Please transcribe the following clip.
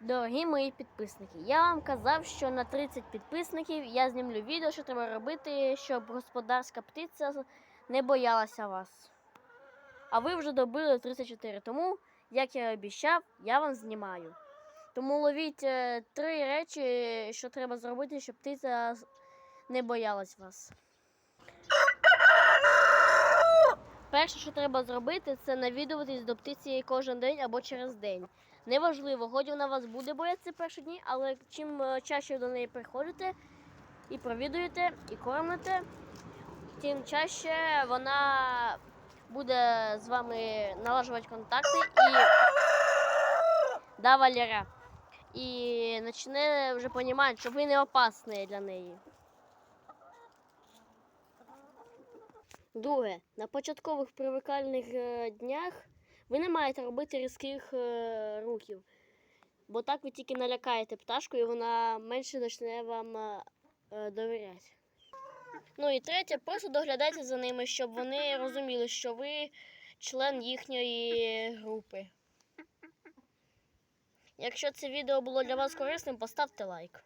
Дорогі мої підписники, я вам казав, що на 30 підписників я знімлю відео, що треба робити, щоб господарська птиця не боялася вас. А ви вже добили 34, тому, як я обіцяв, я вам знімаю. Тому ловіть е, три речі, що треба зробити, щоб птиця не боялась вас. Перше, що треба зробити, це навідуватись до птиці кожен день або через день. Неважливо, годі вона вас буде боятися перші дні, але чим е, чаще до неї приходите і провідуєте, і кормите, тим чаще вона буде з вами налажувати контакти і да, Валера. І почне вже розуміти, що ви не опасні для неї. Друге, на початкових привикальних е, днях ви не маєте робити різких е, рухів, бо так ви тільки налякаєте пташку і вона менше почне вам е, довіряти. Ну і третє, просто доглядайте за ними, щоб вони розуміли, що ви член їхньої групи. Якщо це відео було для вас корисним, поставте лайк.